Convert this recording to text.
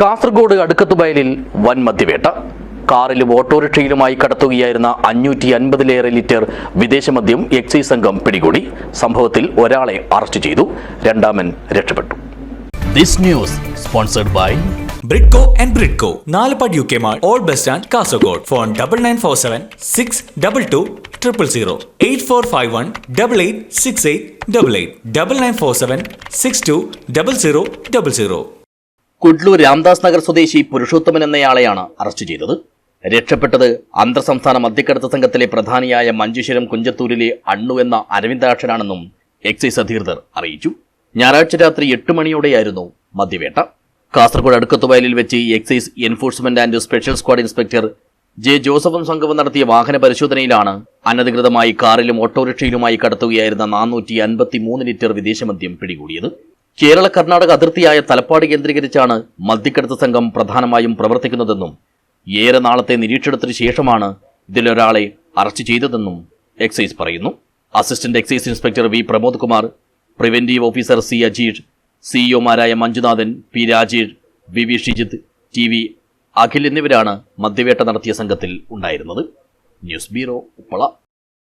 കാസർഗോഡ് അടുക്കത്തുവയലിൽ വൻ മദ്യവേട്ട. കാറിലും ഓട്ടോറിക്ഷയിലുമായി കടത്തുകയായിരുന്ന അഞ്ഞൂറ്റി അൻപതിലേറെ ലിറ്റർ വിദേശ മദ്യം എക്സൈസ് സംഘം പിടികൂടി. സംഭവത്തിൽ ഒരാളെ അറസ്റ്റ് ചെയ്തു. രണ്ടാമൻ രക്ഷപ്പെട്ടു. This news sponsored by ബ്രിഡ്കോ and Bridco നാലുപാട് U K mall old bus stand Kasaragod. Phone double nine four seven six double two triple zero eight four five one double eight six eight double eight double nine four seven six two double zero double zero Kudlur Ramdas Nagar സ്വദേശി Purushothaman എന്നയാളെയാണ് arrest ചെയ്തത്. രക്ഷപ്പെട്ടത് അന്തർ സംസ്ഥാന മദ്യക്കടത്ത് സംഘത്തിലെ പ്രധാനിയായ മഞ്ചേശ്വരം കുഞ്ചത്തൂരിലെ അണ്ണു എന്ന അരവിന്ദാക്ഷനാണെന്നും excise അധികൃതർ അറിയിച്ചു. ഞായറാഴ്ച രാത്രി എട്ട് മണിയോടെയായിരുന്നു മദ്യവേട്ട. കാസർഗോഡ് അടുക്കത്തുവയലിൽ വെച്ച് excise enforcement and special squad inspector J ജോസഫും സംഘവും നടത്തിയ വാഹന പരിശോധനയിലാണ് അനധികൃതമായി കാറിലും ഓട്ടോറിക്ഷയിലുമായി കടത്തുകയായിരുന്ന നാനൂറ്റി അൻപത്തി മൂന്ന് ലിറ്റർ വിദേശമദ്യം പിടികൂടിയത്. കേരള കർണാടക അതിർത്തിയായ തലപ്പാട് കേന്ദ്രീകരിച്ചാണ് മദ്യക്കടത്ത് സംഘം പ്രധാനമായും പ്രവർത്തിക്കുന്നതെന്നും ഏറെ നാളത്തെ നിരീക്ഷണത്തിന് ശേഷമാണ് ഇതിലൊരാളെ അറസ്റ്റ് ചെയ്തതെന്നും എക്സൈസ് പറയുന്നു. Assistant excise inspector V Pramod Kumar preventive officer C Ajeesh സിഇഒമാരായ Manjunathan P Rajesh V V Shijith T V Akhil എന്നിവരാണ് മദ്യവേട്ട നടത്തിയ സംഘത്തിൽ ഉണ്ടായിരുന്നത്. News bureau Uppala.